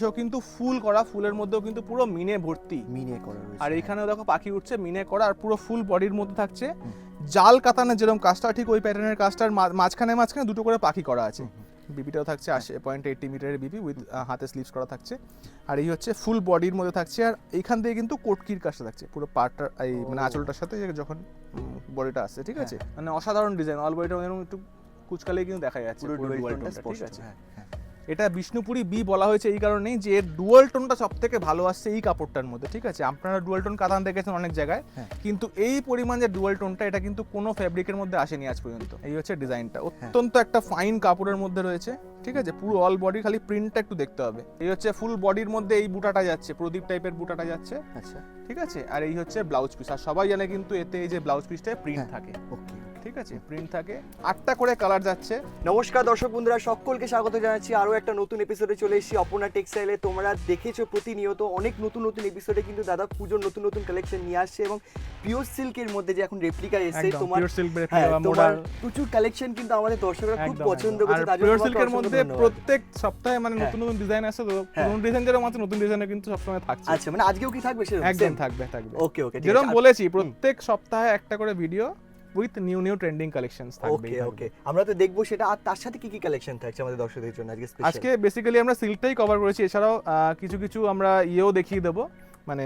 সেও কিন্তু ফুল করা ফুলের মধ্যেও কিন্তু পুরো মিনে ভর্তি। মিনে করা আর। এখানেও দেখো পাখি উঠছে মিনে করা আর পুরো ফুল বডির মধ্যে থাকছে। জাল কাতানের যেরকম কাজটা ঠিক ওই প্যাটার্নের কাজটার মাঝখানে মাঝখানে দুটো করে পাখি করা আছে। বিপিটাও থাকছে আশি পয়েন্ট এইটটি মিটারের বিপি উইথ হাতে স্লিপস করা থাকছে। আর এই হচ্ছে ফুল বডির মধ্যে থাকছে আর এইখান থেকে কিন্তু কোটকির কাজটা থাকছে। পুরো পার্টটা এই মানে আঁচলটার সাথে যখন বডিটা আসছে ঠিক আছে? হ্যাঁ। মানে অসাধারণ ডিজাইন অল বডিটা একটু কুচকালেই কিন্তু দেখা যাচ্ছে ঠিক আছে? হ্যাঁ হ্যাঁ। এটা বিষ্ণুপুরি বি বলা হয়েছে এই কারণেই যে এর ডুয়াল টোনটা সব থেকে ভালো আসছে এই কাপড়টার মধ্যে ঠিক আছে? আপনারা ডুয়াল টোন কাতান দেখেছেন অনেক জায়গায় হ্যাঁ। কিন্তু এই পরিমাণ যে ডুয়াল টোনটা এটা কিন্তু কোনো ফ্যাব্রিকের মধ্যে আসেনি আজ পর্যন্ত এই হচ্ছে ডিজাইনটা। হ্যাঁ। অত্যন্ত একটা ফাইন কাপড়ের মধ্যে রয়েছে ঠিক আছে? পুরো অল বডি খালি প্রিন্টটা একটু দেখতে হবে। এই হচ্ছে ফুল বডির মধ্যে এই বুটাটা যাচ্ছে প্রদীপ টাইপের বুটাটা যাচ্ছে আচ্ছা। ঠিক আছে? আর এই হচ্ছে ব্লাউজ পিস আর সবাই জানে কিন্তু এতে এই যে ব্লাউজ পিসটায় প্রিন্ট হ্যাঁ। থাকে। ওকে। ঠিক আছে? প্রিন্ট থাকে। আটটা করে কালার যাচ্ছে। নমস্কার দর্শক বন্ধুরা সকলকে স্বাগত জানাচ্ছি। আরও একটা নতুন এপিসোডে চলে এসেছি অপর্ণা টেক্সটাইলে। তোমরা দেখেছ প্রতিনিয়ত অনেক নতুন নতুন এপিসোডে কিন্তু দাদা পুজোর নতুন নতুন কালেকশন নিয়ে আসছে এবং পিওর সিল্কের মধ্যে যে এখন রেপ্লিকা এসেছে তোমার হ্যাঁ তোমার প্রচুর কালেকশন কিন্তু আমাদের দর্শকরা খুব পছন্দ করছে পিওর সিল্কের মধ্যে প্রত্যেক সপ্তাহে মানে হ্যাঁ। নতুন নতুন ডিজাইন আসে তো হ্যাঁ। পুরনো ডিজাইন যেরকম আছে নতুন ডিজাইনে কিন্তু সবসময় থাকছে। আচ্ছা মানে আজকেও কি থাকবে সেরকম? একদম থাকবে থাকবে। ওকে ওকে যেরকম বলেছি প্রত্যেক সপ্তাহে একটা করে video with new new trending collection থাকবে ওকে ওকে আমরা তো দেখব সেটা আর তার সাথে কি কি কালেকশন থাকছে আমাদের দর্শকদের জন্য আজকে স্পেশাল আজকে বেসিক্যালি আমরা সিল্কটাই কভার করেছি এছাড়াও কিছু কিছু আমরা ইয়েও দেখিয়ে দেবো। মানে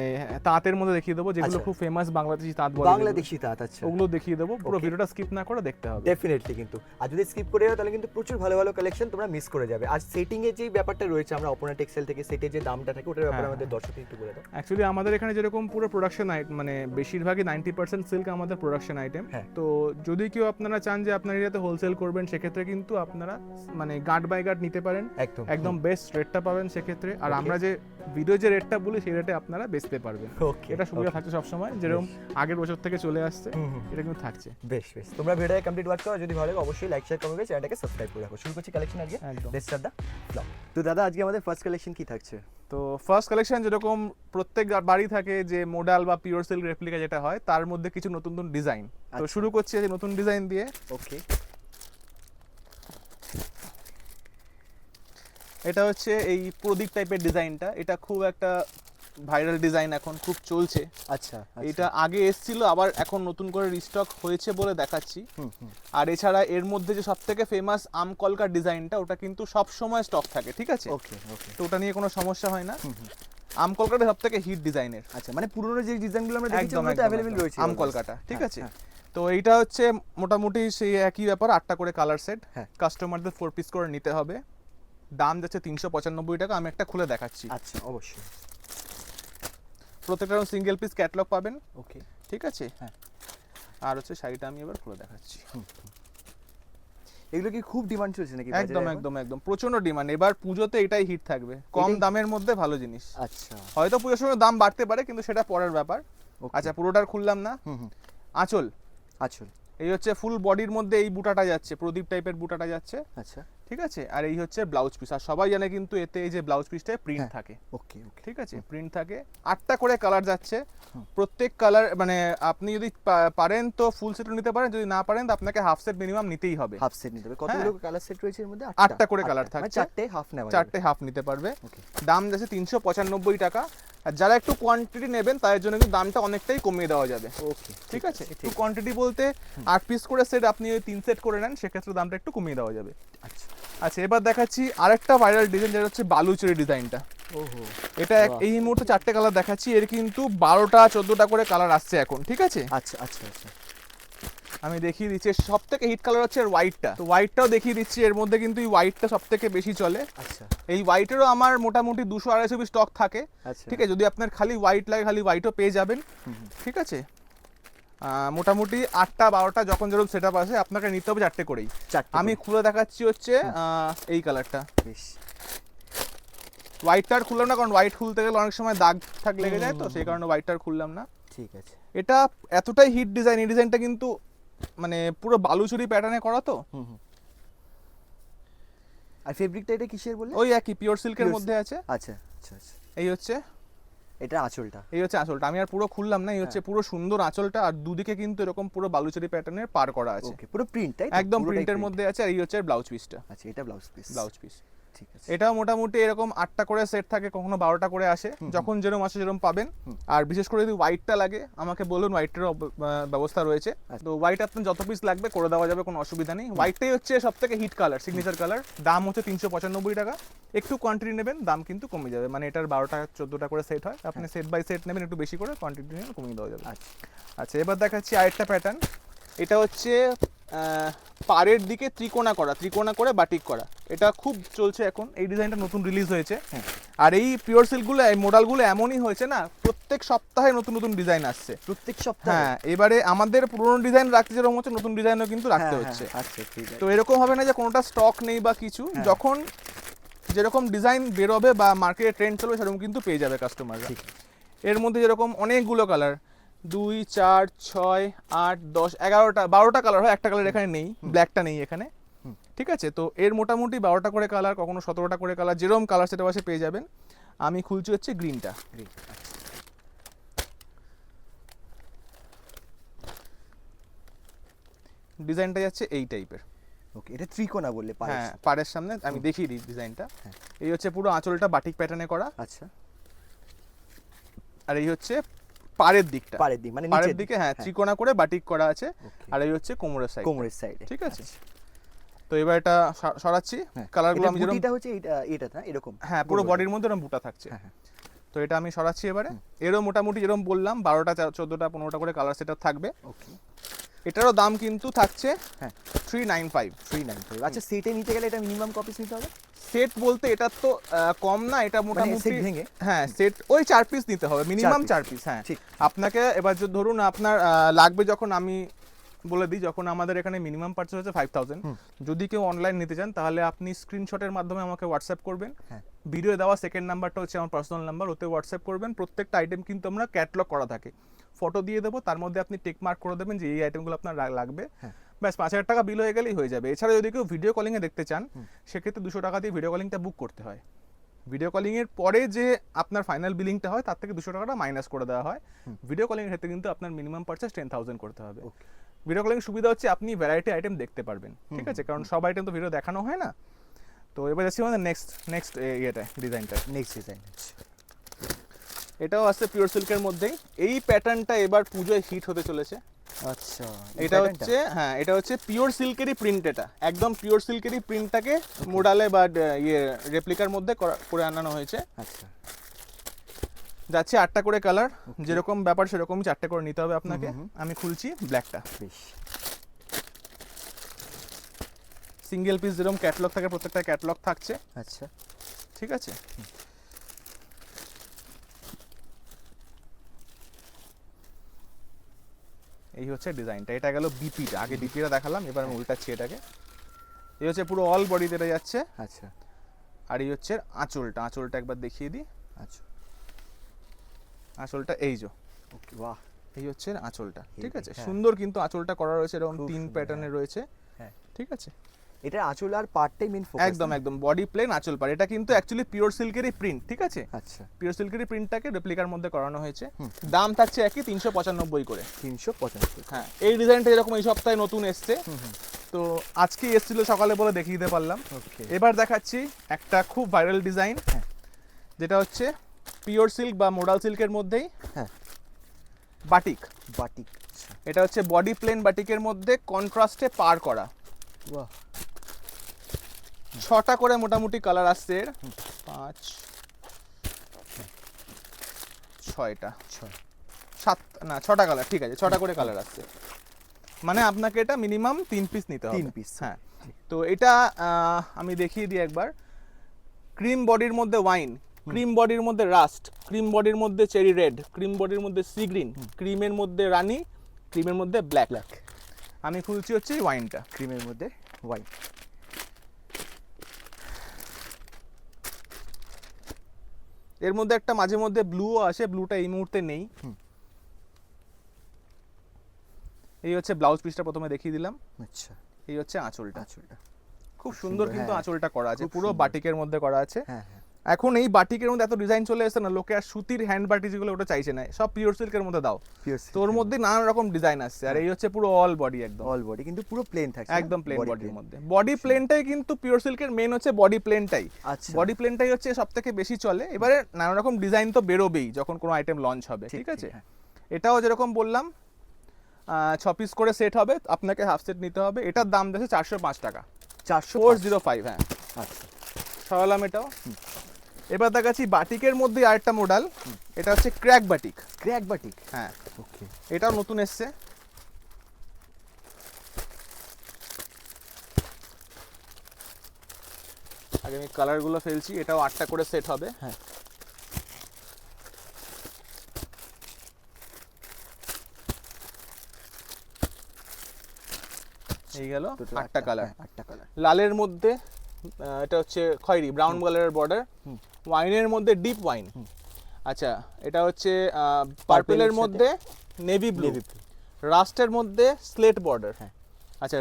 তাঁতের মধ্যে দেখিয়ে দেবো যেগুলো আচ্ছা। খুব ফেমাস বাংলাদেশি তাঁত বলে। বাংলাদেশি তাঁত আচ্ছা। ওগুলো দেখিয়ে দেবো পুরো ভিডিওটা স্কিপ না করে দেখতে হবে। ডেফিনেটলি কিন্তু। আর যদি স্কিপ করে যাও তাহলে কিন্তু প্রচুর ভালো ভালো কালেকশন তোমরা মিস করে যাবে। আর সেটিং এর যে ব্যাপারটা রয়েছে আমরা অপনা টেক্সটাইল থেকে সেটের যে দামটা থাকে ওটার ব্যাপারে হ্যাঁ, আমাদের দর্শকদের একটু বলে দাও। অ্যাকচুয়ালি আমাদের এখানে যেরকম পুরো প্রোডাকশন মানে বেশিরভাগই নাইনটি পার্সেন্ট সিল্ক আমাদের প্রোডাকশন আইটেম হ্যাঁ। তো যদি কেউ আপনারা চান যে আপনার এরিয়াতে হোলসেল করবেন সেক্ষেত্রে কিন্তু আপনারা মানে গার্ড বাই গার্ড নিতে পারেন। একদম। একদম বেস্ট রেটটা পাবেন সেক্ষেত্রে। আর আমরা যে ভিডিও যে রেটটা বলি সেই রেটে আপনারা বেচতে পারবেন। এটা সুবিধা থাকছে সবসময়। যেরকম আগের বছর থেকে চলে আসছে। এটা কিন্তু থাকছে। বেশ বেশ। তোমরা ভিডিওটা কমপ্লিট ওয়াচ করো। যদি ভালো লাগে অবশ্যই লাইক শেয়ার কমেন্ট করে চ্যানেলটাকে সাবস্ক্রাইব করে রাখো। শুরু করছি কালেকশন আজকে। লেটস দা ব্লগ তো দাদা আজকে আমাদের ফার্স্ট কালেকশন কি থাকছে? তো ফার্স্ট কালেকশন যেরকম প্রত্যেক বাড়ি থাকে যে মোডাল বা পিওর সিল্ক রেপ্লিকা যেটা হয় তার মধ্যে কিছু নতুন নতুন ডিজাইন তো আচ্ছা। শুরু করছি নতুন ডিজাইন দিয়ে। ওকে এটা হচ্ছে এই প্রদীপ টাইপের ডিজাইনটা এটা খুব একটা ভাইরাল ডিজাইন এখন খুব চলছে। আচ্ছা এটা আগে এসছিল আবার এখন নতুন করে রিস্টক হয়েছে বলে দেখাচ্ছি। আর এছাড়া এর মধ্যে যে সব থেকে ফেমাস আমকলকার ডিজাইনটা ওটা কিন্তু সব সময় স্টক থাকে ঠিক আছে? ওকে ওকে তো ওটা নিয়ে কোনো সমস্যা হয় না। আমকলকাটা সব থেকে হিট ডিজাইনের আচ্ছা মানে পুরনো যে ডিজাইনগুলো আমরা দেখেছি তো অ্যাভেলেবল রয়েছে আমকলকাটা ঠিক হ্যাঁ, আছে? হ্যাঁ। তো এইটা হচ্ছে মোটামুটি সেই একই ব্যাপার আটটা করে কালার সেট হ্যাঁ। কাস্টমারদের ফোর পিস করে নিতে হবে। দাম যাচ্ছে তিনশো পঁচানব্বই টাকা আমি একটা খুলে দেখাচ্ছি। আচ্ছা অবশ্যই। প্রত্যেকটা সিঙ্গেল পিস ক্যাটলগ পাবেন। ওকে। ঠিক আছে? হ্যাঁ। আর হচ্ছে শাড়িটা আমি এবার খুলে দেখাচ্ছি। এগুলো কি খুব ডিমান্ড চলছে নাকি একদম একদম একদম। প্রচণ্ড ডিমান্ড এবার পুজোতে এটাই হিট থাকবে। কম দামের মধ্যে ভালো জিনিস। আচ্ছা। হয়তো পুজোর সময় দাম বাড়তে পারে কিন্তু সেটা পরের ব্যাপার. আচ্ছা পুরোটার খুললাম না। আঁচল। আচ্ছা এই হচ্ছে ফুল বডির মধ্যে এই বুটাটা যাচ্ছে প্রদীপ টাইপের বুটাটা যাচ্ছে। আচ্ছা। ঠিক আছে? আর এই হচ্ছে ব্লাউজ পিস আর সবাই জানে কিন্তু এতে এই যে ব্লাউজ পিসটায় প্রিন্ট হ্যাঁ। থাকে। ওকে ঠিক আছে? প্রিন্ট থাকে। আটটা করে কালার যাচ্ছে। প্রত্যেক কালার মানে আপনি যদি পারেন তো ফুল সেটও নিতে পারেন। যদি না পারেন তো আপনাকে হাফ সেট মিনিমাম নিতেই হবে। হাফ সেট নিতে হবে। কতগুলো কালার সেট রয়েছে এর মধ্যে? আটটা। করে colour মানে থাকছে। চারটে হাফ নেওয়া চারটে হাফ নিতে পারবে। দাম যাচ্ছে তিনশো পঁচানব্বই টাকা। আর যারা একটু কোয়ান্টিটি নেবেন তাদের জন্য কিন্তু দামটা অনেকটাই কমিয়ে দেওয়া যাবে। ওকে ঠিক আছে একটু কোয়ান্টিটি বলতে আট পিস করে সেট আপনি তিন সেট করে নেন সেক্ষেত্রে দামটা একটু কমিয়ে দেওয়া যাবে। আচ্ছা। আচ্ছা এবার দেখাচ্ছি আরেকটা ভাইরাল ডিজাইন যেটা হচ্ছে বালুচুরি ডিজাইনটা। ওহো। এটা এই মুহূর্তে চারটে কালার দেখাচ্ছি এর কিন্তু বারোটা চোদ্দোটা করে কালার আসছে এখন ঠিক আছে? আচ্ছা আচ্ছা আচ্ছা। আমি দেখিয়ে দিচ্ছি সব থেকে হিট কালার হচ্ছে হোয়াইটটা তো হোয়াইটটাও দেখিয়ে দিচ্ছি এর মধ্যে কিন্তু এই হোয়াইটটা সব থেকে বেশি চলে। আচ্ছা। এই হোয়াইটেরও আমার মোটামুটি দুশো আড়াইশো পিস স্টক থাকে আচ্ছা। ঠিক আছে? যদি আপনার খালি হোয়াইট লাগে খালি হোয়াইটও পেয়ে যাবেন। ঠিক আছে? মোটামুটি আটটা বারোটা যখন যেরকম সেট আপ আসে আপনাকে নিতে হবে চারটে করেই। আমি খুলে দেখাচ্ছি হচ্ছে এই কালারটা বেশ। হোয়াইটটা আর খুললাম না কারণ হোয়াইট খুলতে গেলে অনেক সময় দাগ থাক লেগে যায় তো সেই কারণে হোয়াইটটা আর খুললাম না। ঠিক আছে। এটা এতটাই হিট ডিজাইন এই ডিজাইনটা কিন্তু মানে পুরো বালুচুরি প্যাটার্নে করা তো। আর ফেব্রিকটা এটা কিসের বললে? ওই একই পিওর সিল্কের মধ্যে আছে। আচ্ছা আচ্ছা আচ্ছা। এই হচ্ছে এটা আঁচলটা। এই হচ্ছে আঁচলটা। আমি আর পুরো খুললাম না এই হচ্ছে পুরো সুন্দর আঁচলটা আর দুদিকে কিন্তু এরকম পুরো বালুচুরি প্যাটার্নের পার করা আছে। ওকে পুরো প্রিন্ট একদম প্রিন্টের মধ্যে আছে আর এই হচ্ছে ব্লাউজ পিসটা আচ্ছা এটা ব্লাউজ পিস ব্লাউজ পিস এটাও মোটামুটি এরকম আটটা করে সেট থাকে কখনো বারোটা করে আসে। যখন যেরকম আসে যেরকম পাবেন। আর বিশেষ করে যদি হোয়াইটটা লাগে আমাকে বলুন হোয়াইটেরও ব্যবস্থা রয়েছে। আচ্ছা। তো হোয়াইট আপনার যত পিস লাগবে করে দেওয়া যাবে কোনো অসুবিধা নেই। হোয়াইটটাই হচ্ছে সব থেকে হিট কালার সিগনেচার কালার দাম হচ্ছে তিনশো পঁচানব্বই টাকা। একটু কোয়ান্টিটি নেবেন দাম কিন্তু কমে যাবে। মানে এটার বারোটা চোদ্দোটা করে সেট হয়। আপনি সেট বাই সেট নেবেন একটু বেশি করে কোয়ান্টিটি নেবেন কমিয়ে দেওয়া যাবে। আচ্ছা। আচ্ছা এবার দেখাচ্ছি আরেকটা প্যাটার্ন এটা হচ্ছে পাড়ের দিকে ত্রিকোণা করা ত্রিকোণা করে বাটিক করা। এটা খুব চলছে এখন। এই ডিজাইনটা নতুন রিলিজ হয়েছে। হ্যাঁ। আর এই পিওর সিল্কগুলো এই মডেলগুলো এমনই হয়েছে না প্রত্যেক সপ্তাহে নতুন নতুন ডিজাইন আসছে। প্রত্যেক সপ্তাহে? হ্যাঁ এবারে আমাদের পুরোনো ডিজাইন রাখতে যেরকম হচ্ছে নতুন ডিজাইনও কিন্তু রাখতে হ্যাঁ, হচ্ছে। হ্যাঁ, আচ্ছা তো এরকম হবে না যে কোনোটা স্টক নেই বা কিছু হ্যাঁ। যখন যেরকম ডিজাইন বেরোবে বা মার্কেটে ট্রেন্ড চলবে সেরকম কিন্তু পেয়ে যাবে কাস্টমাররা এর মধ্যে যেরকম অনেকগুলো কালার দুই চার ছয় আট দশ এগারোটা বারোটা কালার হয় একটা কালার এখানে নেই ব্ল্যাকটা নেই এখানে। ঠিক আছে? তো এর মোটামুটি বারোটা করে কালার কখনো সতেরোটা করে কালার যেরকম কালার সেটা পাশে পেয়ে যাবেন। আমি খুলছি হচ্ছে গ্রিনটা Great, আচ্ছা। ডিজাইনটা যাচ্ছে এই টাইপের ওকে এটা ত্রিকোণা বললে হ্যাঁ পাড়ের সামনে আমি দেখিয়ে দিই ডিজাইনটা হ্যাঁ। এই হচ্ছে পুরো আঁচলটা বাটিক প্যাটার্নে করা। আচ্ছা। আর এই হচ্ছে পাড়ের দিকটা। পাড়ের দিক মানে পাড়ের নিচের দিকে হ্যাঁ ত্রিকোণা করে বাটিক করা আছে আর এই হচ্ছে কোমরের সাইড কোমরের সাইডে ঠিক আছে? তো এবার এটা সরাচ্ছি। কালারগুলো আমি যেরকম এটা হচ্ছে এটা এটা না? এরকম। হ্যাঁ পুরো বডির মধ্যে এরকম বুটা থাকছে। হ্যাঁ, হ্যাঁ। তো এটা আমি সরাচ্ছি এবারে। এরও মোটামুটি যেরকম বললাম বারোটা চোদ্দোটা পনেরোটা করে কালার সেটা থাকবে। ওকে এটারও দাম কিন্তু থাকছে হ্যাঁ three nine five three nine five আচ্ছা সেটে নিতে গেলে এটা মিনিমাম কপিস নিতে হবে? সেট বলতে এটা তো কম না এটা মোটামুটি মানে ভেঙে? হ্যাঁ সেট ওই চার পিস নিতে হবে মিনিমাম চার পিস হ্যাঁ। ঠিক। আপনাকে এবার যদি ধরুন আপনার লাগবে যখন আমি বলে দিই যখন আমাদের এখানে মিনিমাম পার্চেস হচ্ছে ফাইভ থাউজেন্ড যদি কেউ অনলাইন নিতে চান তাহলে আপনি স্ক্রিনশটের মাধ্যমে আমাকে হোয়াটসঅ্যাপ করবেন। হ্যাঁ। ভিডিও দেওয়া সেকেন্ড নাম্বারটা হচ্ছে আমার পার্সোনাল নাম্বার ওতে হোয়াটসঅ্যাপ করবেন। প্রত্যেকটা আইটেম কিন্তু আমরা ক্যাটলগ করা থাকে। ফটো দিয়ে দেবো তার মধ্যে আপনি টেক মার্ক করে দেবেন যে এই আইটেমগুলো আপনার লাগবে। হ্যাঁ। ব্যাস পাঁচ হাজার টাকা বিল হয়ে গেলেই হয়ে যাবে। এছাড়া যদি কেউ ভিডিও কলিংয়ে দেখতে চান সেক্ষেত্রে দুশো টাকা দিয়ে ভিডিও কলিংটা বুক করতে হয়। ভিডিও কলিং এর পরে যে আপনার ফাইনাল বিলিংটা হয় তার থেকে দুশো টাকাটা মাইনাস করে দেওয়া হয়। ভিডিও কলিং এর ক্ষেত্রে কিন্তু আপনার মিনিমাম পারচেস টেন থাউজেন্ড করতে হবে। ভিডিও কলিং সুবিধা হচ্ছে আপনি ভ্যারাইটি আইটেম দেখতে পারবেন ঠিক আছে? কারণ সব আইটেম তো ভিডিও দেখানো হয় না। তো এবার যাচ্ছি আমাদের নেক্সট নেক্সট ইয়েটা ডিজাইনটা নেক্সট ডিজাইন এটাও আছে পিওর সিল্কের মধ্যেই। এই প্যাটার্নটা এবার পুজোয় হিট হতে চলেছে। আচ্ছা এটা হচ্ছে হ্যাঁ এটা হচ্ছে পিওর সিল্কেরই প্রিন্ট এটা। একদম পিওর সিল্কেরই প্রিন্টটাকে মোডালে বা ইয়ে রেপ্লিকার মধ্যে করা- আনানো হয়েছে। আচ্ছা। যাচ্ছে আটটা করে কালার যেরকম ব্যাপার সেরকমই চারটে করে নিতে হবে আপনাকে। আমি খুলছি ব্ল্যাকটা বেশ। সিঙ্গেল পিস যেরকম ক্যাটলগ থাকে প্রত্যেকটা ক্যাটলগ থাকছে। আচ্ছা। ঠিক আছে? এই হচ্ছে ডিজাইনটা। এটা গেল বিপিটা। আগে বিপিটা দেখালাম এবার আমি উল্টাচ্ছি এটাকে। এই হচ্ছে পুরো অল বডিতে এটা যাচ্ছে। আচ্ছা। আর এই হচ্ছে আঁচলটা। আঁচলটা একবার দেখিয়ে দিই। আচ্ছা। আঁচলটা এই যে। ওকে বাহ। এই হচ্ছে আঁচলটা। ঠিক আছে? হ্যাঁ। সুন্দর কিন্তু আঁচলটা করা রয়েছে। এরকম তিন প্যাটার্নে রয়েছে। হ্যাঁ। ঠিক আছে? এটা আঁচল আর পার্টটাই মেন ফোকাস একদম একদম। বডি প্লেন আঁচল পার এটা কিন্তু অ্যাকচুয়ালি পিওর সিল্কেরই প্রিন্ট ঠিক আছে? আচ্ছা। পিওর সিল্কেরই প্রিন্টটাকে রেপ্লিকার মধ্যে করানো হয়েছে। দাম থাকছে একই তিনশো পঁচানব্বই করে। তিনশো পঁচানব্বই হ্যাঁ এই ডিজাইনটা এরকম এই সপ্তাহে নতুন এসছে। তো আজকে এসেছিল সকালে বলে দেখিয়ে দিতে পারলাম। ওকে এবার দেখাচ্ছি একটা খুব ভাইরাল ডিজাইন হ্যাঁ। যেটা হচ্ছে পিওর সিল্ক বা মোডাল সিল্কের মধ্যেই হ্যাঁ। বাটিক বাটিক আচ্ছা। এটা হচ্ছে বডি প্লেন বাটিকের মধ্যে কন্ট্রাস্টে পার করা। বাহ। ছটা করে মোটামুটি কালার আসছে এর। পাঁচ ছয়টা। ছয়। সাত না ছটা কালার ঠিক আছে ছটা করে কালার আসছে। মানে আপনাকে এটা মিনিমাম তিন পিস নিতে হবে। তিন পিস হ্যাঁ। তো এটা আমি দেখিয়ে দিই একবার। ক্রিম বডির মধ্যে ওয়াইন ক্রিম বডির মধ্যে রাস্ট ক্রিম বডির মধ্যে চেরি রেড ক্রিম বডির মধ্যে সি গ্রিন ক্রিমের মধ্যে রানি ক্রিমের মধ্যে ব্ল্যাক ব্ল্যাক আমি খুলছি হচ্ছে ওয়াইনটা ক্রিমের মধ্যে হোয়াইট এর মধ্যে একটা মাঝে মধ্যে ব্লুও আসে ব্লুটা এই মুহূর্তে নেই। এই হচ্ছে ব্লাউজ পিসটা প্রথমে দেখিয়ে দিলাম। আচ্ছা। এই হচ্ছে আঁচলটা। আঁচলটা। খুব সুন্দর কিন্তু হ্যাঁ। আঁচলটা করা আছে পুরো বাটিকের মধ্যে করা আছে। হ্যাঁ হ্যাঁ। এখন এই বাটিকের মধ্যে এত ডিজাইন চলে এসেছে না লোকে আর সুতির হ্যান্ড বাটি যেগুলো ওটা চাইছে না। সব পিওর সিল্কের মধ্যে দাও। তোর মধ্যে। নানান রকম ডিজাইন আসছে আর এই হচ্ছে পুরো অল বডি একদম। অল বডি কিন্তু পুরো প্লেন থাকছে একদম প্লেন বডির মধ্যে। বডি প্লেনটাই কিন্তু পিওর সিল্কের মেন হচ্ছে বডি প্লেনটাই আচ্ছা। বডি প্লেনটাই হচ্ছে সব থেকে বেশি চলে। এবারে নানা রকম ডিজাইন তো বেরোবেই যখন কোনো আইটেম লঞ্চ হবে ঠিক, আছে? হ্যাঁ। এটাও যেরকম বললাম ছ পিস করে সেট হবে আপনাকে হাফ সেট নিতে হবে। এটার দাম দেখে চারশো পাঁচ টাকা। চারশো ফোর জিরো ফাইভ হ্যাঁ। আচ্ছা। সরালাম এটাও। এবার দেখাচ্ছি বাটিকের মধ্যে আরেকটা মডেল এটা হচ্ছে ক্র্যাক বাটিক ক্র্যাক বাটিক হ্যাঁ। ওকে এটাও নতুন এসছে। আগে আমি কালারগুলো ফেলছি এটাও আটটা করে সেট হবে। হ্যাঁ। এই গেল আটটা কালার হ্যাঁ, আটটা কালার লালের মধ্যে এটা হচ্ছে খয়েরি ব্রাউন কালারের বর্ডার ওয়াইনের মধ্যে ডিপ ওয়াইন আচ্ছা এটা হচ্ছে পার্পেলের মধ্যে নেভি ব্লু রাস্টের মধ্যে স্লেট বর্ডার হ্যাঁ। আচ্ছা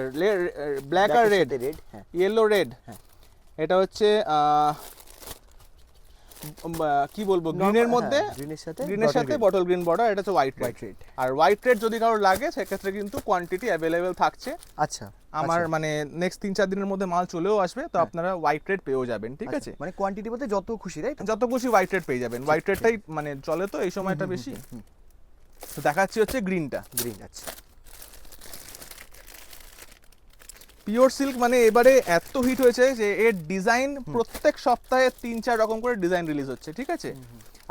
ব্ল্যাক আর রেড রেড হ্যাঁ। ইয়েলো রেড হ্যাঁ। এটা হচ্ছে কি বলব গ্রিনের মধ্যে গ্রিনের সাথে গ্রিনের সাথে বটল গ্রিন বর্ডার এটা হচ্ছে হোয়াইট হোয়াইট রেড আর হোয়াইট রেড যদি কারোর লাগে সেক্ষেত্রে কিন্তু কোয়ান্টিটি অ্যাভেলেবেল থাকছে। আচ্ছা আমার মানে নেক্সট তিন চার দিনের মধ্যে মাল চলেও আসবে তো আপনারা হোয়াইট রেড পেয়েও যাবেন ঠিক আছে? মানে কোয়ান্টিটি বলতে যত খুশি তাই যত খুশি হোয়াইট রেড পেয়ে যাবেন। হোয়াইট রেডটাই মানে চলে তো এই সময়টা বেশি। তো দেখাচ্ছি হচ্ছে গ্রিনটা গ্রিন আচ্ছা। পিওর সিল্ক মানে এবারে এত হিট হয়েছে যে এর ডিজাইন প্রত্যেক সপ্তাহে তিন চার রকম করে ডিজাইন রিলিজ হচ্ছে ঠিক আছে?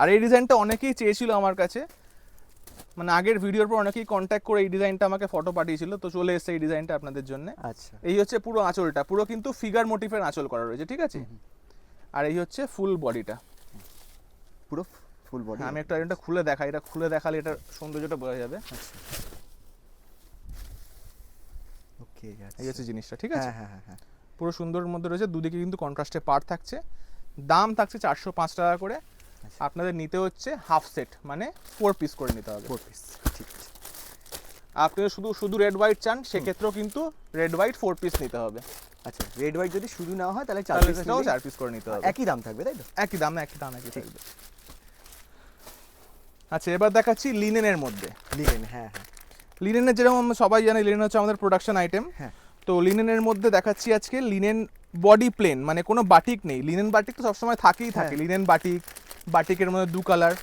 আর এই ডিজাইনটা অনেকেই চেয়েছিল আমার কাছে। মানে আগের ভিডিওর পর অনেকেই কন্ট্যাক্ট করে এই ডিজাইনটা আমাকে ফটো পাঠিয়েছিল তো চলে এসেছে এই ডিজাইনটা আপনাদের জন্য। আচ্ছা। এই হচ্ছে পুরো আঁচলটা পুরো কিন্তু ফিগার মোটিফের আঁচল করা রয়েছে ঠিক আছে? আর এই হচ্ছে ফুল বডিটা পুরো ফুল বডি আমি একটা এটা খুলে দেখাই এটা খুলে দেখালে এটা সৌন্দর্যটা বোঝা যাবে। এই হচ্ছে জিনিসটা ঠিক আছে? হ্যাঁ হ্যাঁ হ্যাঁ হ্যাঁ। পুরো সুন্দরের মধ্যে রয়েছে দুদিকে কিন্তু কন্ট্রাস্টে পার্ট থাকছে। দাম থাকছে চারশো পাঁচ টাকা করে। আচ্ছা। আপনাদের নিতে হচ্ছে হাফ সেট মানে ফোর পিস করে নিতে হবে। ফোর পিস ঠিক আছে। আপনি শুধু শুধু রেড হোয়াইট চান সেক্ষেত্রেও কিন্তু রেড হোয়াইট ফোর পিস নিতে হবে। আচ্ছা রেড হোয়াইট যদি শুধু নেওয়া হয় তাহলে চার তাহলে পিস সেটাও চার পিস করে নিতে হবে। একই দাম থাকবে তাই তো? একই দাম না একই দাম একই থাকবে আচ্ছা এবার দেখাচ্ছি লিনেনের মধ্যে। লিনেন হ্যাঁ হ্যাঁ। লিনেনের যেরকম আমরা সবাই জানি লিনেন হচ্ছে আমাদের প্রোডাকশন আইটেম হ্যাঁ। তো লিনেনের মধ্যে দেখাচ্ছি আজকে লিনেন বডি প্লেন মানে কোনো বাটিক নেই। লিনেন বাটিক তো সবসময় থাকেই থাকে। লিনেন বাটিক বাটিকের মধ্যে দু কালার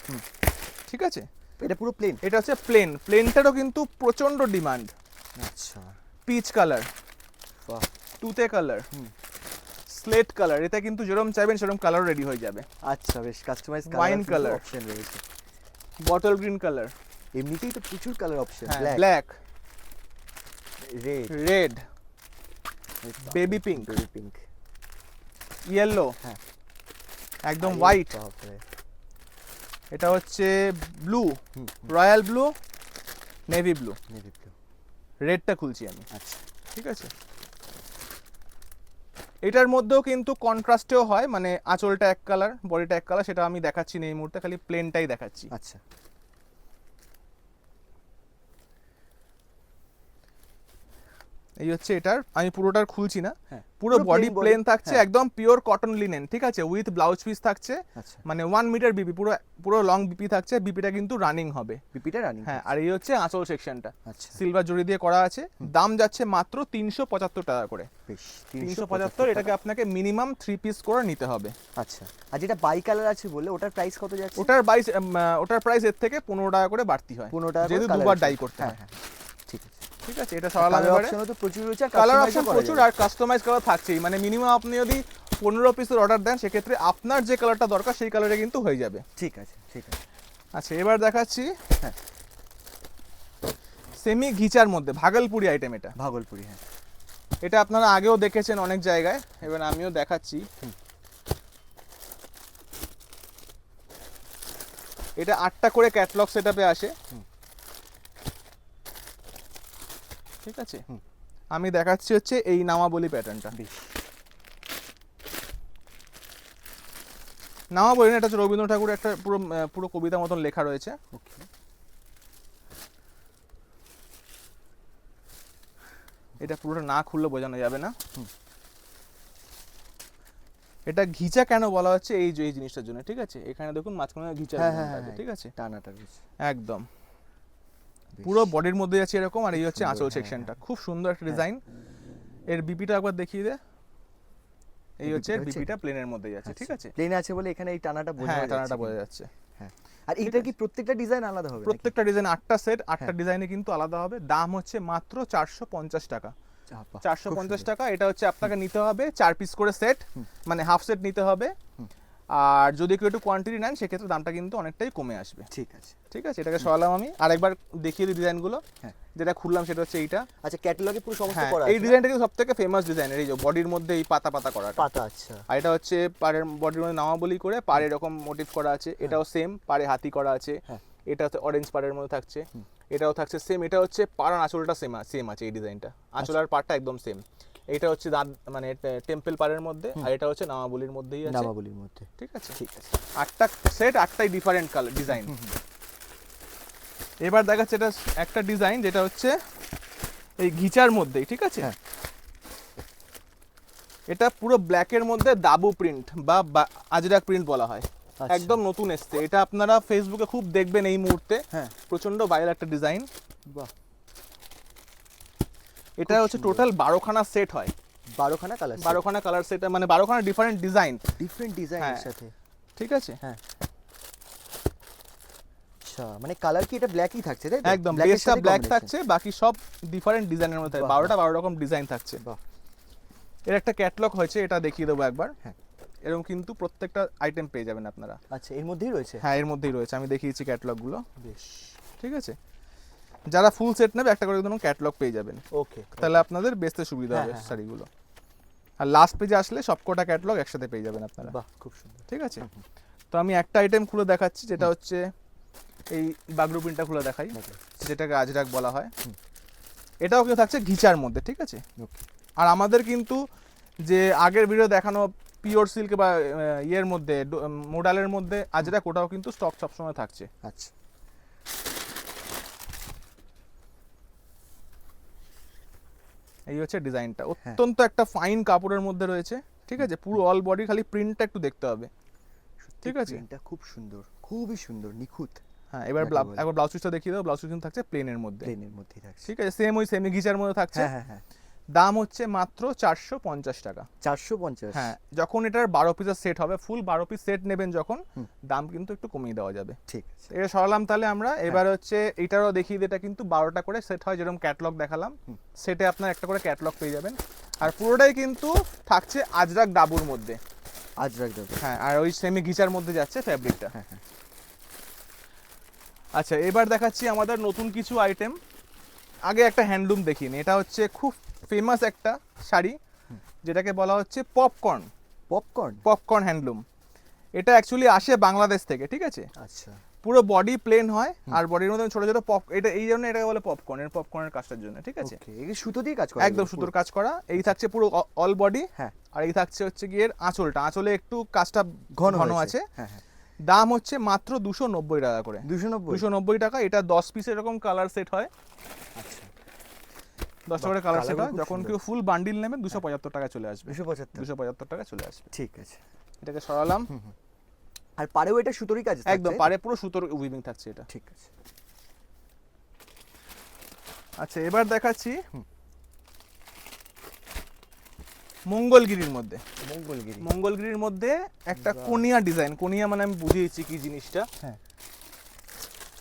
ঠিক আছে? এটা পুরো প্লেন এটা হচ্ছে প্লেন প্লেনটারও কিন্তু প্রচণ্ড ডিমান্ড আচ্ছা। পিচ কালার বাহ। তুতে কালার হুম। স্লেট কালার এটা কিন্তু যেরকম চাইবেন সেরকম কালার রেডি হয়ে যাবে। আচ্ছা বেশ কাস্টমাইজ Wine কালার অপশন রয়েছে। বটল গ্রিন কালার এমনিতেই তো প্রচুর colour option black red red baby pink baby pink yellow হ্যাঁ। একদম হোয়াইট এটা হচ্ছে blue royal blue navy blue navy blue রেডটা খুলছি আমি। আচ্ছা। ঠিক আছে? এটার মধ্যেও কিন্তু কন্ট্রাস্টেও হয় মানে আঁচলটা এক কালার বডিটা এক কালার সেটা আমি দেখাচ্ছি না এই মুহূর্তে খালি প্লেনটাই দেখাচ্ছি। আচ্ছা। এই হচ্ছে এটার আমি পুরোটার খুলছি না। হ্যাঁ। পুরো বডি প্লেন থাকছে হ্যাঁ। একদম পিওর কটন লিনেন ঠিক আছে? উইথ ব্লাউজ পিস থাকছে। আচ্ছা। মানে ওয়ান মিটার বিপি পুরো পুরো লং বিপি থাকছে বিপিটা কিন্তু রানিং হবে। বিপিটা রানিং হ্যাঁ আর এই হচ্ছে আঁচল সেকশনটা আচ্ছা। সিলভার জড়ি দিয়ে করা আছে। দাম যাচ্ছে মাত্র তিনশো পঁচাত্তর টাকা করে। তিনশো পঁচাত্তর এটাকে আপনাকে মিনিমাম থ্রি পিস করে নিতে হবে। আচ্ছা। আর যেটা বাই কালার আছে বলে ওটার প্রাইস কত যাচ্ছে? ওটার বাইশ ওটার প্রাইস এর থেকে পনেরো টাকা করে বাড়তি হয়। পনেরো টাকা যেহেতু দুবার ডাই করতে হয়। হ্যাঁ। ঠিক আছে এটা কালার এবারে। অপশনও তো প্রচুর রয়েছে কালার অপশন প্রচুর আর কাস্টমাইজ করা থাকছেই। মানে মিনিমাম আপনি যদি পনেরো পিসের অর্ডার দেন সেক্ষেত্রে আপনার যে কালারটা দরকার সেই কালারে কিন্তু হয়ে যাবে। ঠিক আছে ঠিক আছে। আচ্ছা এবার দেখাচ্ছি হ্যাঁ। সেমি ঘিচার মধ্যে ভাগলপুরি আইটেম এটা। ভাগলপুরি হ্যাঁ। এটা আপনারা আগেও দেখেছেন অনেক জায়গায় এবার আমিও দেখাচ্ছি। এটা আটটা করে ক্যাটলগ সেটআপে আসে। ঠিক আছে? আমি দেখাচ্ছি হচ্ছে এই নামাবলি প্যাটার্নটা। বেশ নামাবলি না এটা হচ্ছে রবীন্দ্র ঠাকুরের একটা পুরো পুরো কবিতা মতন লেখা রয়েছে। ওকে। এটা পুরোটা না খুললে বোঝানো যাবে না। এটা ঘিচা কেন বলা হচ্ছে? এই যে এই জিনিসটার জন্য ঠিক আছে? এখানে দেখুন মাঝখানে ঘিচা হ্যাঁ, হ্যাঁ, হ্যাঁ, ঠিক আছে? টানাটা একদম। পুরো বডির মধ্যে আছে এরকম আর এই হচ্ছে আঁচল হ্যাঁ, সেকশনটা খুব সুন্দর একটা ডিজাইন এর বিপিটা একবার দেখিয়ে দে। এই হচ্ছে বিপিটা প্লেনের মধ্যে যাচ্ছে ঠিক আছে? প্লেনে আছে বলে এখানে এই টানাটা বোঝা হ্যাঁ যাচ্ছে টানাটা বোঝা যাচ্ছে। হ্যাঁ। আর এটা কি প্রত্যেকটা ডিজাইন আলাদা হবে প্রত্যেকটা ডিজাইন আটটা সেট আটটা হ্যাঁ। ডিজাইনে কিন্তু আলাদা হবে। দাম হচ্ছে মাত্র চারশো পঞ্চাশ টাকা। চারশো পঞ্চাশ টাকা এটা হচ্ছে আপনাকে নিতে হবে চার পিস করে সেট মানে হাফ সেট নিতে হবে। আর যদি কেউ একটু কোয়ান্টিটি নেন সেক্ষেত্রে দামটা কিন্তু অনেকটাই কমে আসবে। ঠিক আছে। ঠিক আছে? এটাকে সরালাম আমি। আর একবার দেখিয়ে দিই ডিজাইনগুলো হ্যাঁ। যেটা খুললাম সেটা হচ্ছে এইটা। আচ্ছা ক্যাটালগে পুরো সমস্ত হ্যাঁ করা এই? ডিজাইনটা কিন্তু সব থেকে ফেমাস ডিজাইন এই যে বডির মধ্যে এই পাতা পাতা করা পাতা আচ্ছা। আর এটা হচ্ছে পাড়ের বডির মধ্যে নামাবলি করে পাড়ে এরকম মোটিভ করা আছে। এটাও সেম পাড়ে হাতি করা আছে। হ্যাঁ। এটা হচ্ছে অরেঞ্জ পাড়ের মধ্যে থাকছে। এটাও থাকছে সেম এটা হচ্ছে পাড়ার আঁচলটা সেম সেম আছে এই ডিজাইনটা আঁচল আর পাড়টা একদম সেম এটা হচ্ছে দাঁত মানে টেম্পল পারের মধ্যে আর এটা হচ্ছে নামাবলির মধ্যেই আছে। নামাবলির মধ্যে। ঠিক আছে? ঠিক আছে। আটটা সেট আটটাই ডিফারেন্ট কালার ডিজাইন এবার দেখাচ্ছে এটা একটা ডিজাইন যেটা হচ্ছে এই ঘিচার মধ্যেই ঠিক আছে? হ্যাঁ। এটা পুরো ব্ল্যাকের মধ্যে দাবু প্রিন্ট বা আজরাক প্রিন্ট বলা হয়। আচ্ছা। একদম নতুন এসছে। এটা আপনারা ফেসবুকে খুব দেখবেন এই মুহূর্তে। হ্যাঁ। প্রচণ্ড ভাইরাল একটা ডিজাইন বাহ। এটা হচ্ছে টোটাল বারোখানা সেট হয়। বারোখানা কালার বারোখানা কালার সেট মানে বারোখানা ডিফারেন্ট ডিজাইন ডিফারেন্ট ডিজাইনের। সাথে। ঠিক আছে? হ্যাঁ। আচ্ছা মানে কালার কি এটা ব্ল্যাকই থাকছে তাই একদম বেসটা ব্ল্যাক থাকছে বাকি সব ডিফারেন্ট ডিজাইনের মধ্যে। বারোটা বারো রকম ডিজাইন থাকছে। এর একটা ক্যাটলগ হয়েছে এটা দেখিয়ে দেবো একবার। হ্যাঁ। এরকম কিন্তু প্রত্যেকটা আইটেম পেয়ে যাবেন আপনারা। আচ্ছা এর মধ্যেই রয়েছে? হ্যাঁ এর মধ্যেই রয়েছে। আমি দেখিয়েছি ক্যাটলগগুলো বেশ। ঠিক আছে? যারা ফুল সেট নেবে একটা করে ধরুন ক্যাটলগ পেয়ে যাবেন। ওকে তাহলে আপনাদের বেচতে সুবিধা হ্যাঁ, হবে হ্যাঁ, শাড়িগুলো। আর লাস্ট পেজে আসলে সবকটা ক্যাটলগ একসাথে পেয়ে যাবেন আপনারা। বাহ খুব সুন্দর। ঠিক আছে? তো আমি একটা আইটেম খুলে দেখাচ্ছি যেটা হচ্ছে এই বাগরু প্রিন্টটা খুলে দেখাই যেটাকে আজরাক বলা হয়। এটাও কিন্তু থাকছে ঘিচার মধ্যে ঠিক আছে? আর আমাদের কিন্তু যে আগের ভিডিও দেখানো পিওর সিল্ক বা ইয়ের মধ্যে মোডালের মধ্যে আজরাক ওটাও কিন্তু স্টক সবসময় থাকছে। আচ্ছা। এই হচ্ছে ডিজাইনটা। হ্যাঁ। অত্যন্ত একটা ফাইন কাপড়ের মধ্যে রয়েছে ঠিক আছে? পুরো অল বডি খালি প্রিন্টটা একটু দেখতে হবে। ঠিক আছে। এটা খুব সুন্দর খুবই সুন্দর নিখুঁত। হ্যাঁ এবার একবার ব্লাউজ পিসটা দেখিয়ে দাও ব্লাউজ পিস কিন্তু থাকছে প্লেনের মধ্যে। প্লেনের মধ্যেই থাকছে। ঠিক আছে? সেম ওই সেমি ঘিচার মধ্যে থাকছে? হ্যাঁ হ্যাঁ হ্যাঁ। দাম হচ্ছে মাত্র চারশো পঞ্চাশ টাকা। চারশো পঞ্চাশ? হ্যাঁ যখন এটার বারো পিসের সেট হবে ফুল বারো পিস সেট নেবেন যখন দাম কিন্তু একটু কমিয়ে দেওয়া যাবে। ঠিক এটা সরালাম তাহলে আমরা। হ্যাঁ। এবার হচ্ছে এটারও দেখিয়ে এটা কিন্তু বারোটা করে সেট হয় যেরকম ক্যাটলগ দেখালাম। সেটে আপনার একটা করে ক্যাটলগ পেয়ে যাবেন। আর পুরোটাই কিন্তু থাকছে আজরাক ডাবুর মধ্যে। আজরাক ডাবু হ্যাঁ আর ওই সেমি ঘিচার মধ্যে যাচ্ছে ফ্যাব্রিকটা হ্যাঁ হ্যাঁ। আচ্ছা এবার দেখাচ্ছি আমাদের নতুন কিছু আইটেম আগে একটা হ্যান্ডলুম দেখিনি এটা হচ্ছে খুব ফেমাস একটা শাড়ি যেটাকে বলা হচ্ছে পপকর্ন পপকর্ন পপকর্ন হ্যান্ডলুম এটা অ্যাকচুয়ালি আসে বাংলাদেশ থেকে ঠিক আছে? আচ্ছা। পুরো বডি প্লেন হয় আর বডির মধ্যে ছোট ছোট পপ এটা এই জন্য এটাকে বলে পপকর্ন এর পপকর্নের কাজটার জন্য ঠিক আছে? ওকে এই সুতো দিয়ে কাজ করে একদম সুতোর কাজ করা এই থাকছে পুরো অল বডি হ্যাঁ। আর এই থাকছে হচ্ছে গিয়ে আঁচলটা। আঁচলে একটু কাজটা ঘন ঘন আছে। হ্যাঁ হ্যাঁ। দাম হচ্ছে মাত্র দুশো নব্বই টাকা করে। দুশো নব্বই? দুশো নব্বই টাকা এটা দশ পিস এরকম কালার সেট হয়। আচ্ছা। দশ করে কালার সেট হয় যখন কেউ ফুল বান্ডিল নেবেন দুশো পঁচাত্তর টাকা চলে আসবে। দুশো পঁচাত্তর। দুশো পঁচাত্তর টাকা চলে আসবে। ঠিক আছে। এটাকে সরালাম। আর পারেও এটা সুতোরই কাজ একদম পারে পুরো সুতোর উইভিং থাকছে এটা। ঠিক আছে। আচ্ছা এবার দেখাচ্ছি মঙ্গলগিরির মধ্যে। মঙ্গলগিরি। মঙ্গলগিরির মধ্যে একটা। কোনিয়া ডিজাইন কোনিয়া মানে আমি বুঝিয়েছি কি জিনিসটা। হ্যাঁ।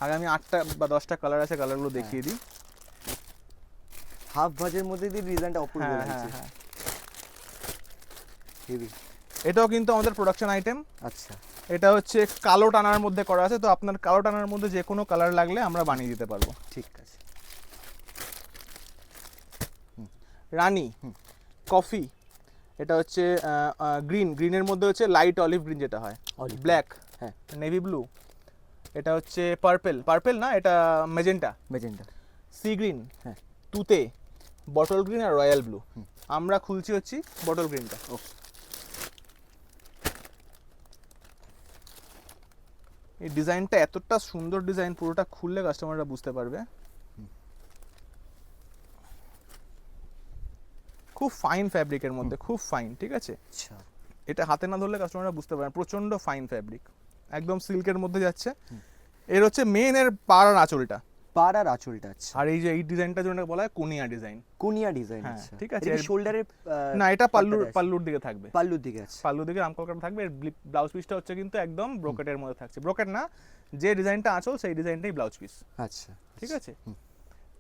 আগে আমি আটটা বা দশটা কালার আছে কালারগুলো হ্যাঁ। দেখিয়ে দিই। হাফ ভাজের মধ্যে দিয়ে ডিজাইনটা অপূর্ব হ্যাঁ হ্যাঁ লাগছে হ্যাঁ। হেভি এটাও কিন্তু আমাদের প্রোডাকশন আইটেম আচ্ছা। এটা হচ্ছে কালো টানার মধ্যে করা আছে তো আপনার কালো টানার মধ্যে যে কোনো কালার লাগলে আমরা বানিয়ে দিতে পারব। ঠিক আছে। রানী। কফি এটা হচ্ছে গ্রিন গ্রিনের মধ্যে হচ্ছে লাইট অলিভ গ্রিন যেটা হয়। Olive ব্ল্যাক হ্যাঁ নেভি ব্লু এটা হচ্ছে পার্পেল পার্পেল না এটা মেজেন্টা মেজেন্টা সি গ্রিন হ্যাঁ। তুতে। বটল গ্রিন আর রয়্যাল ব্লু আমরা খুলছি হচ্ছে বটল গ্রিনটা ওকে এই ডিজাইনটা এতটা সুন্দর ডিজাইন পুরোটা খুললে কাস্টমাররা বুঝতে পারবে। খুব ফাইন ফ্যাব্রিকের মধ্যে খুব ফাইন ঠিক আছে? আচ্ছা। এটা হাতে না ধরলে কাস্টমাররা বুঝতে পারে প্রচণ্ড ফাইন ফ্যাব্রিক একদম সিল্কের মধ্যে যাচ্ছে। এর হচ্ছে মেন এর পাড়ার আঁচলটা। পার আর আঁচলটা আছে। আর এই যে এই ডিজাইনটা জন্য বলা হয় কোনিয়া ডিজাইন কোনিয়া ডিজাইন আছে ঠিক আছে, এর- না এটা পাল্লুর পাল্লুর দিকে থাকবে। পাল্লুর দিকে আছে। পাল্লুর দিকে আমকলকাটা থাকবে এর ব্লাউজ পিসটা হচ্ছে কিন্তু একদম ব্রোকেটের মধ্যে থাকছে। ব্রোকেট না যে ডিজাইনটা আঁচল সেই ডিজাইনটাই ব্লাউজ পিস আচ্ছা। ঠিক আছে?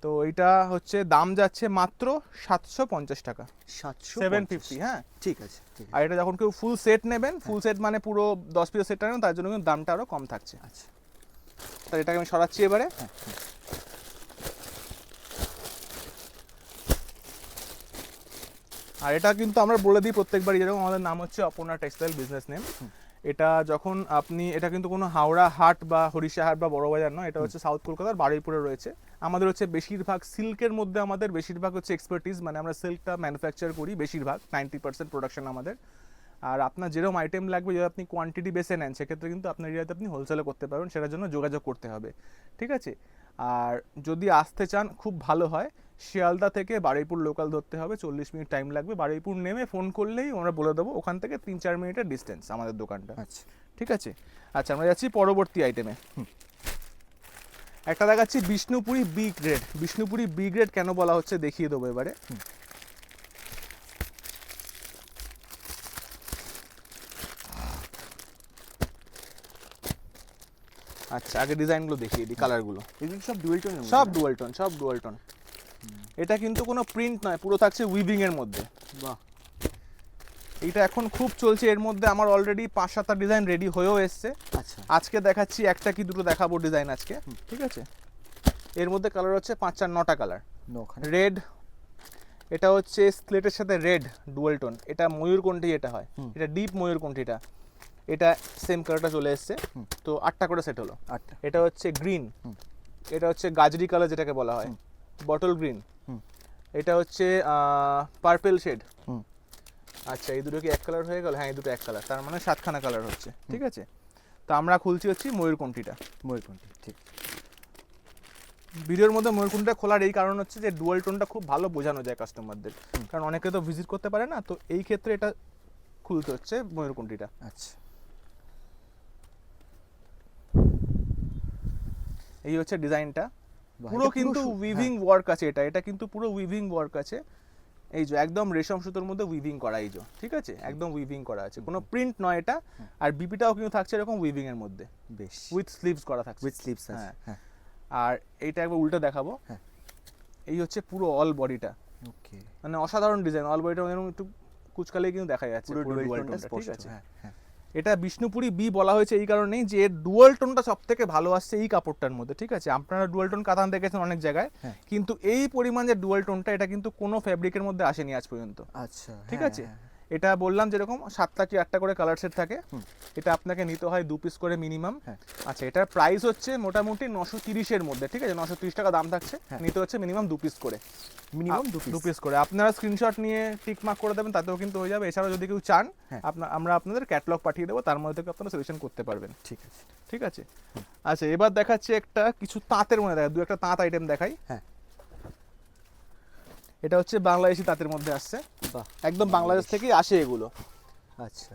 তো এটা হচ্ছে দাম যাচ্ছে মাত্র সাতশো পঞ্চাশ টাকা। সাতশো সেভেন ফিফটি হ্যাঁ? ঠিক আছে আর এটা যখন কেউ ফুল সেট নেবেন ফুল সেট মানে পুরো দশ পিসের সেটটা নেবেন তার জন্য কিন্তু দামটা আরও কম থাকছে। আচ্ছা। তাহলে এটাকে আমি সরাচ্ছি এবারে। আর এটা কিন্তু আমরা বলে দিই প্রত্যেকবারই যেরকম আমাদের নাম হচ্ছে অপর্ণা টেক্সটাইল বিজনেস নেম। এটা যখন আপনি এটা কিন্তু কোনো হাওড়া হাট বা হরিষা হাট বা বড় বাজার নয় এটা হচ্ছে সাউথ কলকাতার বারুইপুরে রয়েছে। আমাদের হচ্ছে বেশিরভাগ সিল্কের মধ্যে আমাদের বেশিরভাগ হচ্ছে এক্সপার্টিস মানে আমরা সিল্কটা ম্যানুফ্যাকচার করি বেশিরভাগ নাইনটি পার্সেন্ট প্রোডাকশন আমাদের। আর আপনার যেরকম আইটেম লাগবে যদি আপনি কোয়ান্টিটি বেসে নেন সেক্ষেত্রে কিন্তু আপনার এরিয়াতে আপনি হোলসেলে করতে পারবেন সেটার জন্য যোগাযোগ করতে হবে। ঠিক আছে? আর যদি আসতে চান খুব ভালো হয়। শিয়ালদা থেকে বারুইপুর লোকাল ধরতে হবে চল্লিশ মিনিট টাইম লাগবে। বারুইপুর নেমে ফোন করলেই আমরা বলে দেবো ওখান থেকে তিন চার মিনিটের ডিস্টেন্স আমাদের দোকানটা। আচ্ছা। ঠিক আছে? আচ্ছা আমরা যাচ্ছি পরবর্তী আইটেমে একটা দেখাচ্ছি Bishnupuri B grade Bishnupuri B grade কেন বলা হচ্ছে দেখিয়ে দেবো এবারে। আচ্ছা আগে ডিজাইনগুলো দেখিয়ে দিই কালারগুলো এগুলো সব ডুয়েল টোন সব ডুয়াল টোন সব ডুয়াল টোন এটা কিন্তু কোনো প্রিন্ট নয় পুরো থাকছে উইভিং এর মধ্যে। বাহ। এটা এখন খুব চলছে এর মধ্যে আমার অলরেডি পাঁচ সাতটা ডিজাইন রেডি হয়েও এসছে। আচ্ছা। আজকে দেখাচ্ছি একটা কি দুটো দেখাবো ডিজাইন আজকে ঠিক আছে? এর মধ্যে কালার হচ্ছে পাঁচ চার নটা কালার রেড এটা হচ্ছে স্লেটের সাথে রেড ডুয়েল টোন এটা ময়ূরকণ্ঠী এটা হয়। এটা ডিপ ময়ূরকণ্ঠীটা এটা সেম কালারটা চলে এসছে। তো আটটা করে সেট হলো। আটটা। এটা হচ্ছে গ্রিন এটা হচ্ছে গাজরি কালার যেটাকে বলা হয়। বটল গ্রিন এটা হচ্ছে পার্পেল শেড আচ্ছা এই দুটো কি এক কালার হয়ে গেল? হ্যাঁ এই দুটো এক কালার তার মানে সাতখানা কালার হচ্ছে। ঠিক আছে? তো আমরা খুলছি হচ্ছে ময়ূরকণ্ঠীটা ময়ূরকণ্ঠী ঠিক। ভিডিওর মধ্যে ময়ূরকুণ্ডটা খোলার এই কারণ হচ্ছে যে ডুয়াল টোনটা খুব ভালো বোঝানো যায় কাস্টমারদের কারণ অনেকে তো ভিজিট করতে পারে না তো এই ক্ষেত্রে এটা খুলতে হচ্ছে ময়ূরকুণ্ঠিটা আচ্ছা। এই হচ্ছে ডিজাইনটা। পুরো কিন্তু হ্যাঁ। উইভিং ওয়ার্ক আছে এটা। এটা কিন্তু পুরো উইভিং ওয়ার্ক আছে। এই যে একদম রেশম সুতোর মধ্যে উইভিং করা এই যে ঠিক আছে? একদম উইভিং করা আছে। কোনো প্রিন্ট নয় এটা। আর বিপিটাও কিন্তু থাকছে এরকম উইভিং এর মধ্যে। বেশ। উইথ স্লিভস করা থাকছে। উইথ স্লিভস হ্যাঁ। হ্যাঁ। আর এইটা একবার উল্টো দেখাবো। হ্যাঁ। এই হচ্ছে পুরো অল বডিটা ওকে মানে অসাধারণ ডিজাইন অল বডিটা এরকম একটু কুচকালেই কিন্তু দেখা যাচ্ছে পুরো ঠিক আছে? হ্যাঁ হ্যাঁ। এটা বিষ্ণুপুরি বি বলা হয়েছে এই কারণেই যে এর ডুয়াল টোনটা সব থেকে ভালো আসছে এই কাপড়টার মধ্যে ঠিক আছে? আপনারা ডুয়াল টোন কাতান দেখেছেন অনেক জায়গায় হ্যাঁ। কিন্তু এই পরিমাণ যে ডুয়াল টোনটা এটা কিন্তু কোনো ফ্যাব্রিকের মধ্যে আসেনি আজ পর্যন্ত। আচ্ছা ঠিক হ্যাঁ, আছে? হ্যাঁ, এটা বললাম যেরকম সাতটা কি আটটা করে কালার সেট থাকে এটা আপনাকে নিতে হয় দু পিস করে মিনিমাম হ্যাঁ। আচ্ছা এটার প্রাইস হচ্ছে মোটামুটি নশো তিরিশের মধ্যে ঠিক আছে? নশো তিরিশ টাকা দাম থাকছে। হ্যাঁ। নিতে হচ্ছে মিনিমাম দু পিস করে। মিনিমাম দু পিস করে। আপনারা স্ক্রিনশট নিয়ে টিক মার্ক করে দেবেন তাতেও কিন্তু হয়ে যাবে। এছাড়াও যদি কেউ চান হ্যাঁ। আমরা আপনাদের ক্যাটলগ পাঠিয়ে দেবো তার মধ্যে থেকে আপনারা সিলেকশন করতে পারবেন। ঠিক আছে। ঠিক আছে? আচ্ছা এবার দেখাচ্ছি একটা কিছু তাঁতের মধ্যে দেখা দু একটা তাঁত আইটেম দেখাই। হ্যাঁ। এটা হচ্ছে বাংলাদেশি তাঁতের মধ্যে আসছে। একদম বাংলাদেশ থেকেই আসে এগুলো। আচ্ছা।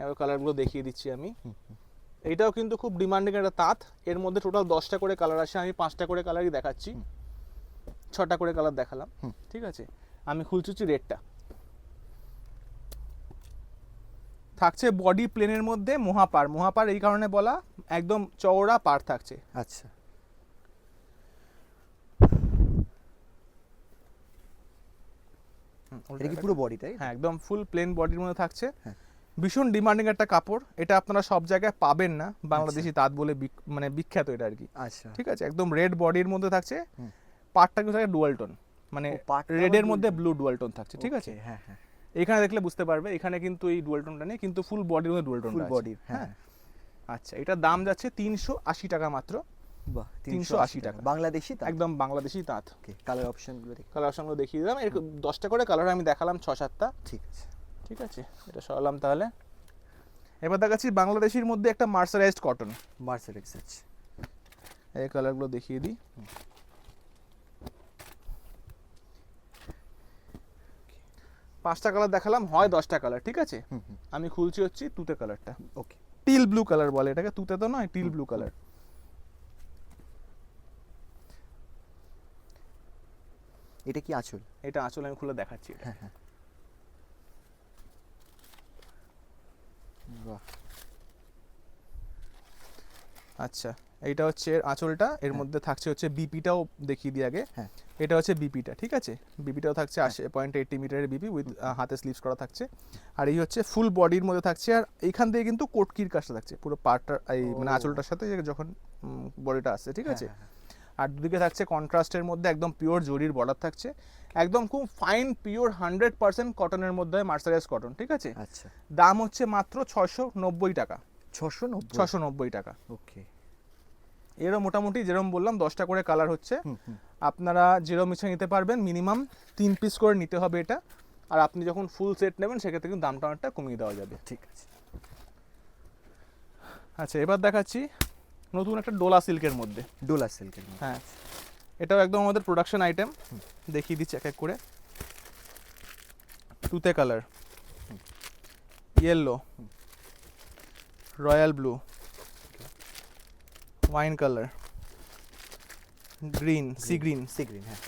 এবার কালারগুলো দেখিয়ে দিচ্ছি আমি। এইটাও কিন্তু খুব ডিমান্ডিং একটা তাঁত। এর মধ্যে টোটাল দশটা করে কালার আসে আমি পাঁচটা করে কালারই দেখাচ্ছি। ছটা করে কালার দেখালাম। ঠিক আছে? আমি খুলছি রেডটা থাকছে বডি প্লেনের মধ্যে মহাপার। মহাপার এই কারণে বলা একদম চওড়া পার থাকছে। আচ্ছা। এটা কি পুরো বডিটাই হ্যাঁ একদম ফুল প্লেন বডির মধ্যে থাকছে। হ্যাঁ। ভীষণ ডিমান্ডিং একটা কাপড়। এটা আপনারা সব জায়গায় পাবেন না। বাংলাদেশি তাঁত বলে মানে বিখ্যাত এটা আর কি। আচ্ছা। ঠিক আছে? একদম রেড বডির মধ্যে থাকছে। হুম। পার্টটা কিন্তু থাকে ডুয়াল টোন মানে রেডের মধ্যে ব্লু ডুয়াল টোন থাকছে। ঠিক আছে? হ্যাঁ হ্যাঁ। এখানে দেখলে বুঝতে পারবে এখানে কিন্তু এই ডুয়াল টোনটা নেই কিন্তু ফুল বডির মধ্যে ডুয়াল টোন ফুল বডির হ্যাঁ। হ্যাঁ। আচ্ছা এটার দাম যাচ্ছে তিনশো আশি টাকা মাত্র। বাহ 380 টাকা। বাংলাদেশি একদম বাংলাদেশি তাঁত। কালার অপশনগুলো কালার দেখিয়ে দিলাম। এর দশটা করে কালার আমি দেখালাম ছ সাতটা। ঠিক আছে। ঠিক আছে এটা সরালাম তাহলে। এবার দেখাচ্ছি বাংলাদেশির মধ্যে একটা মার্সারাইজড কটন মার্সেলেক্স আছে এই কালারগুলো দেখিয়ে দিই। পাঁচটা কালার দেখালাম হয় দশটা কালার ঠিক আছে? আমি খুলছি হচ্ছে তুতে কালারটা ওকে টিল ব্লু কালার বলে এটাকে তুতে তো নয় টিল ব্লু কালার এটা কি আঁচল? এটা আঁচল আমি খুলে দেখাচ্ছি হ্যাঁ হ্যাঁ। বাহ। আচ্ছা এইটা হচ্ছে এর আঁচলটা এর হ্যাঁ। মধ্যে থাকছে হচ্ছে বিপিটাও দেখিয়ে দিই আগে। হ্যাঁ। এটা হচ্ছে বিপিটা ঠিক আছে? বিপিটাও থাকছে আশি পয়েন্ট এইটি মিটারের বিপি উইথ হাতে স্লিভস করা থাকছে। আর এই হচ্ছে ফুল বডির মধ্যে থাকছে আর এইখান থেকে কিন্তু কোটকির কাজটা থাকছে পুরো পার্টটা এই মানে। আঁচলটার সাথে যখন বডিটা আসছে ঠিক আছে? হ্যাঁ, হ্যাঁ, আর দুদিকে থাকছে কন্ট্রাস্টের মধ্যে একদম পিওর জরির বর্ডার থাকছে। একদম খুব ফাইন পিওর হান্ড্রেড পার্সেন্ট কটনের মধ্যে মার্সারাইজ কটন ঠিক আছে। আচ্ছা। দাম হচ্ছে মাত্র ছশো নব্বই টাকা। ছশো নব্বই? ছশো নব্বই টাকা। ওকে। এরও মোটামুটি যেরকম বললাম দশটা করে কালার হচ্ছে। আপনারা যেরকম ইচ্ছা নিতে পারবেন মিনিমাম তিন পিস করে নিতে হবে এটা। আর আপনি যখন ফুল সেট নেবেন সেক্ষেত্রে কিন্তু দামটা অনেকটা কমিয়ে দেওয়া যাবে। ঠিক আছে। আচ্ছা এবার দেখাচ্ছি নতুন একটা ডোলা সিল্কের মধ্যে। ডোলা সিল্কের হ্যাঁ এটাও একদম আমাদের প্রোডাকশন আইটেম দেখিয়ে দিচ্ছি এক এক করে। তুতে colour yellow royal blue wine colour green sea green sea green হ্যাঁ।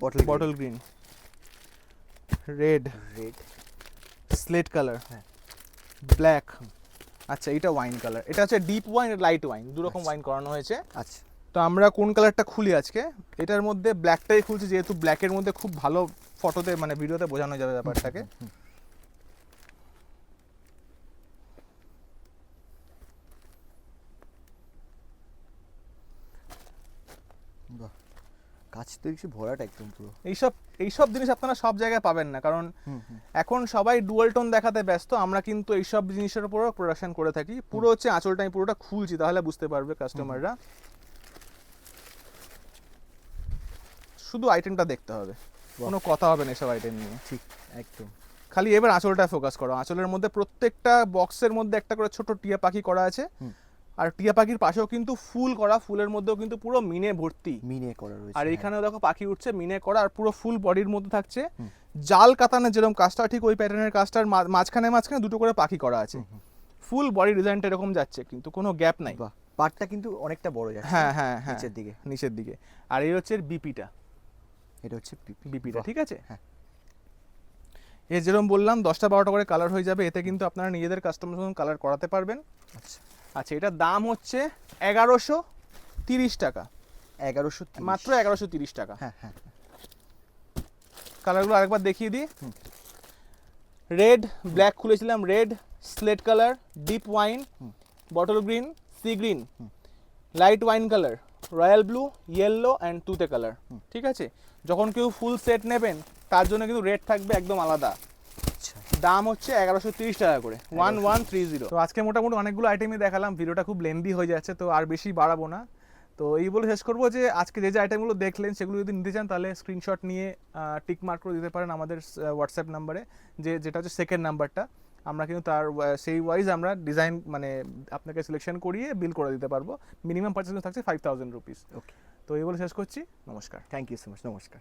Bottle bottle green red red slate colour হ্যাঁ। ব্ল্যাক আচ্ছা এটা ওয়াইন কালার এটা হচ্ছে ডিপ ওয়াইন লাইট ওয়াইন দু রকম আচ্ছা। ওয়াইন করানো হয়েছে। আচ্ছা। তো আমরা কোন কালারটা খুলি আজকে? এটার মধ্যে ব্ল্যাকটাই খুলছি যেহেতু ব্ল্যাকের মধ্যে খুব ভালো ফটোতে মানে ভিডিওতে বোঝানো যাবে ব্যাপারটাকে হুম, বাহ কাজ তো দেখছি ভরাট একদম পুরো। এইসব এইসব জিনিস আপনারা সব জায়গায় পাবেন না কারণ এখন সবাই ডুয়াল টোন দেখাতে ব্যস্ত আমরা কিন্তু এইসব জিনিসের উপরও প্রোডাকশন করে থাকি। পুরো হচ্ছে আঁচলটা আমি পুরোটা খুলছি তাহলে বুঝতে পারবে কাস্টমাররা শুধু আইটেমটা দেখতে হবে কোনো কথা হবে না এসব আইটেম নিয়ে। ঠিক একদম। খালি এবার আঁচলটা ফোকাস করো আঁচলের মধ্যে প্রত্যেকটা বক্সের মধ্যে একটা করে ছোট টিয়া পাখি করা আছে। আর টিয়া পাখির পাশেও কিন্তু ফুল করা ফুলের মধ্যেও কিন্তু পুরো মিনে ভর্তি। মিনে করা রয়েছে আর হ্যাঁ। এইখানেও দেখো পাখি উঠছে মিনে করা আর পুরো ফুল বডির মধ্যে থাকছে। জাল কাতানের যেরকম কাজটা ঠিক ওই প্যাটার্নের কাজটার মাঝখানে মাঝখানে দুটো করে পাখি করা আছে। ফুল বডি ডিজাইনটা এরকম যাচ্ছে কিন্তু কোনো গ্যাপ নাই। পাটটা কিন্তু অনেকটা বড় যাচ্ছে। হ্যাঁ হ্যাঁ হ্যাঁ। নিচের দিকে। নিচের দিকে। আর এই হচ্ছে বিপিটা। এটা হচ্ছে বিপিটা ঠিক আছে? হ্যাঁ। এ যেরকম বললাম দশটা বারোটা করে কালার হয়ে যাবে এতে কিন্তু আপনারা নিজেদের কাস্টমার কালার করাতে পারবেন। আচ্ছা। আচ্ছা এটার দাম হচ্ছে এগারোশো তিরিশ টাকা। এগারোশো মাত্র এগারোশো তিরিশ টাকা। হ্যাঁ হ্যাঁ কালারগুলো আরেকবার দেখিয়ে দিই। রেড ব্ল্যাক খুলেছিলাম red slate colour deep wine bottle green sea green. Light wine colour royal blue yellow and তুতে কালার। ঠিক আছে? যখন কেউ ফুল সেট নেবেন তার জন্য কিন্তু রেট থাকবে একদম আলাদা। দাম হচ্ছে এগারোশো তিরিশ টাকা করে। ওয়ান ওয়ান থ্রি জিরো তো আজকে মোটামুটি অনেকগুলো আইটেমই দেখালাম ভিডিওটা খুব লেন্দি হয়ে যাচ্ছে তো আর বেশি বাড়াবো না। তো এই বলে শেষ করব যে আজকে যে যে আইটেমগুলো দেখলেন সেগুলো যদি নিতে চান তাহলে স্ক্রিনশট নিয়ে টিক মার্ক করে দিতে পারেন আমাদের হোয়াটসঅ্যাপ নাম্বারে যে যেটা হচ্ছে সেকেন্ড নাম্বারটা আমরা কিন্তু তার সেই ওয়াইজ আমরা ডিজাইন মানে আপনাকে সিলেকশন করিয়ে বিল করে দিতে পারব। মিনিমাম পার্চেস থাকছে ফাইভ থাউজেন্ড রুপিস ওকে তো এই বলে শেষ করছি। নমস্কার। থ্যাংক ইউ সো মাচ নমস্কার।